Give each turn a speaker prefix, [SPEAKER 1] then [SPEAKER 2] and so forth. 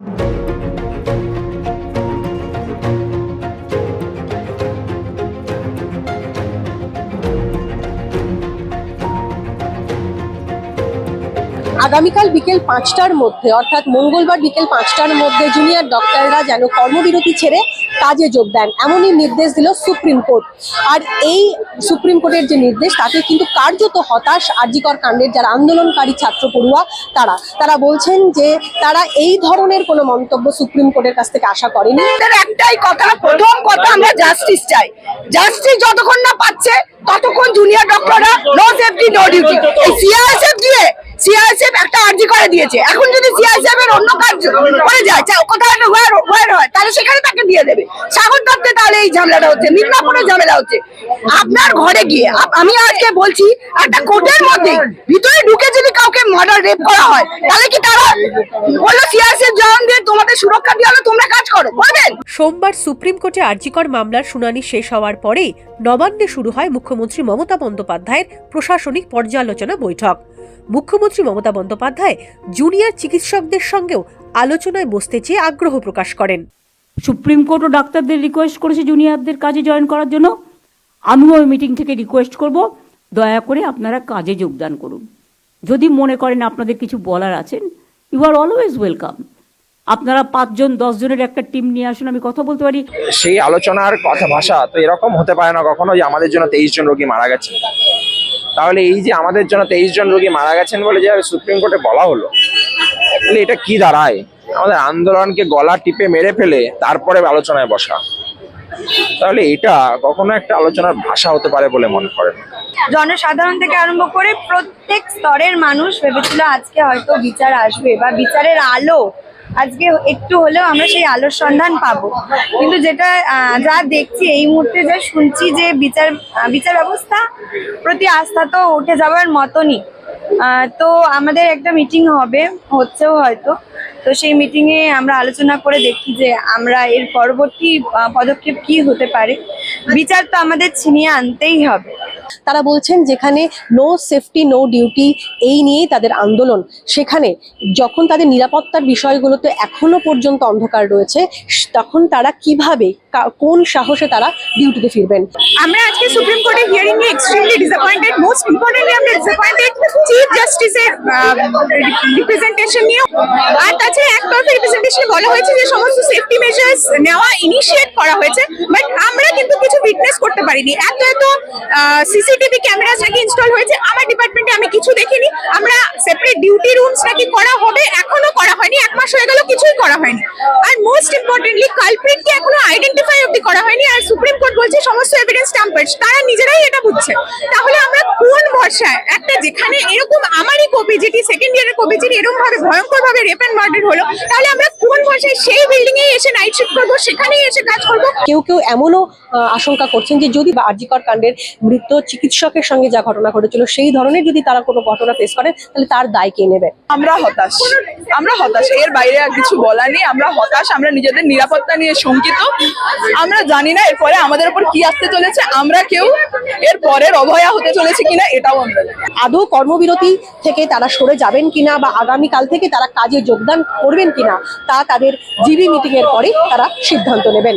[SPEAKER 1] you আগামীকাল বিকেল পাঁচটার মধ্যে, অর্থাৎ মঙ্গলবার বিকেল পাঁচটার মধ্যে জুনিয়র ডক্টররা যেন কর্মবিরতি ছেড়ে কাজে যোগ দেন, এমনই নির্দেশ দিল সুপ্রিম কোর্ট। আর এই সুপ্রিম কোর্টের যে নির্দেশ, তাতে কিন্তু কার্যত হতাশ আরজিকর কাণ্ডের যারা আন্দোলনকারী ছাত্র পড়ুয়া, তারা। তারা বলছেন যে তারা এই ধরনের কোনো মন্তব্য সুপ্রিম কোর্টের কাছ থেকে আশা করেনি।
[SPEAKER 2] একটাই কথা, প্রথম কথা, আমরা জাস্টিস চাই। জাস্টিস যতক্ষণ না পাচ্ছে, ততক্ষণ জুনিয়র ডক্টররা নো সেফটি নো ডিউটি এই সিআইএসএফ দিয়ে সিআইএসএফ একটা আর্জি করে দিয়েছে। এখন যদি সিআইএসএফ এর অন্য কাজ করে যায় কোথাও একটা ওয়ার ওয়ার হয়, তাহলে সেখানে তাকে দিয়ে দেবে। সাগর দত্তে তাহলে এই ঝামেলাটা হচ্ছে মিদনাপুরে ঝামেলা হচ্ছে। আপনার ঘরে গিয়ে আমি আজকে বলছি, একটা কোর্টের মধ্যে ভিতরে ঢুকে যদি কাউকে মার্ডার রেপ করা হয়, তাহলে কি তারা বলল সিআইএসএফ দিয়ে তোমাদের সুরক্ষা দিয়ে করো করবেন
[SPEAKER 3] সোমবার সুপ্রিম কোর্টে আরজিকর মামলার শুনানি শেষ হওয়ার পরেই নবান্নে শুরু হয় মুখ্যমন্ত্রী মমতা বন্দ্যোপাধ্যায়ের প্রশাসনিক পর্যালোচনা বৈঠক। মুখ্যমন্ত্রী মমতা বন্দ্যোপাধ্যায় জুনিয়র চিকিৎসকদের সঙ্গেও আলোচনায় বসতে চেয়ে আগ্রহ প্রকাশ করেন।
[SPEAKER 4] সুপ্রিম কোর্টও ডাক্তারদের রিকোয়েস্ট করেছে জুনিয়রদের কাজে জয়েন করার জন্য। আমিও ওই মিটিং থেকে রিকোয়েস্ট করব। দয়া করে আপনারা কাজে যোগদান করুন। যদি মনে করেন আপনাদের কিছু বলার আছেন ইউ আর অলওয়েজ ওয়েলকাম আপনারা পাঁচজন দশজনের একটা টিম নিয়ে আসুন আমি কথা বলতে পারি।
[SPEAKER 5] সেই আলোচনার কথা ভাষা তো এরকম হতে পারে না কখনো যে আমাদের জন্য তেইশ জন রোগী মারা গেছে তাহলে এই যে আমাদের জন্য তেইশ জন রোগী মারা গেছেন বলে যে সুপ্রিম কোর্টে বলা হলো তাহলে এটা কি দাঁড়ায়? আমাদের আন্দোলনকে গলা টিপে মেরে ফেলে তারপরে আলোচনায় বসা। তাহলে এটা কখনো একটা আলোচনার ভাষা হতে পারে বলে মনে করেন।
[SPEAKER 6] জনসাধারণ থেকে আরম্ভ করে প্রত্যেক স্তরের মানুষ ভেবেছিল আজকে হয়তো বিচার আসবে বা বিচারের আলো আজকে একটু হলেও আমরা সেই আলোর সন্ধান পাবো। কিন্তু যেটা যা দেখছি এই মুহূর্তে যা শুনছি যে বিচার বিচার ব্যবস্থা প্রতি আস্থা তো উঠে যাওয়ার মতনই। তো আমাদের একটা মিটিং হবে, হচ্ছেও হয়তো। তো সেই মিটিংয়ে আমরা আলোচনা করে দেখি যে আমরা এর পরবর্তী পদক্ষেপ কি হতে পারে। বিচার তো আমাদের ছিনিয়ে আনতেই হবে।
[SPEAKER 1] তারা বলছেন যেখানে নো সেফটি নো ডিউটি এই নিয়েই তাদের আন্দোলন। সেখানে যখন তাদের নিরাপত্তার বিষয়গুলোতে এখনও পর্যন্ত অন্ধকার রয়েছে, তখন তারা কীভাবে কোন সাহসে তারা ডিউটিতে ফিরবেন?
[SPEAKER 2] আমরা আজকে সুপ্রিম কোর্টে হিয়ারিং নিয়ে এক্সট্রিমলি ডিসঅ্যাপয়েন্টেড মোস্ট ইম্পর্টেন্টলি আমরা ডিসঅ্যাপয়েন্টেড চিফ জাস্টিসের রিপ্রেজেন্টেশন নিয়ে আর তাছাড়া একতরফা রিপ্রেজেন্টেশনে বলা হয়েছে যে সমস্ত সেফটি মেজার্স নেওয়া ইনিশিয়েট করা হয়েছে বাট আমরা কিন্তু কিছু উইটনেস করতে পারিনি। এত এত সিসিটিভি ক্যামেরাস নাকি ইনস্টল হয়েছে, আমার ডিপার্টমেন্টে আমি কিছু দেখিনি। আমরা সেপারেট ডিউটি রুমস নাকি করা হবে, এখনও করা হয়নি, এক মাস হয়ে গেল কিছুই করা হয়নি। আর মোস্ট ইম্পর্টেন্টলি কালপ্রিটকে এখনও আইডেন্টিফাই অব্দি করা হয়নি, আর সুপ্রিম কোর্ট বলছে সমস্ত এভিডেন্স টাম্পার্স তারা নিজেরাই এটা বুঝছে। তাহলে আমরা কোন ভরসায়। একটা যেখানে এরকম আমারই কপি যেটি সেকেন্ড ইয়ারের কপি যেটি এরকম ভাবে ভয়ঙ্কর ভাবে রেপ এন্ড মার্ডার হলো তাহলে আমরা কোন ভরসায় সেই বিল্ডিং এ এসে নাইট শিফট করব সেখানেই এসে কাজ করব?
[SPEAKER 1] কেউ কেউ এমনও আশঙ্কা করছেন যে যদি আরজিকর কাণ্ডের মৃত চিকিৎসকের সঙ্গে যা ঘটনা ঘটেছিল সেই ধরনের যদি তারা কোনো ঘটনা ফেস করেন তাহলে তার দায় কে নেবে?
[SPEAKER 7] আমরা হতাশ। আমরা হতাশ। এর বাইরে আর কিছু বলা নেই। আমরা হতাশ। আমরা নিজেদের নিরাপত্তা নিয়ে শঙ্কিত। আমরা জানি না এরপরে আমাদের উপর কি আসতে চলেছে। আমরা কেউ এর পরের অভয়া হতে চলেছে কিনা এটাও আমরা
[SPEAKER 1] আদৌ কর্মবিরতি থেকে তারা সরে যাবেন কিনা বা আগামীকাল থেকে তারা কাজে যোগদান করবেন কিনা তা তাদের জিবি মিটিং এর পরে তারা সিদ্ধান্ত নেবেন।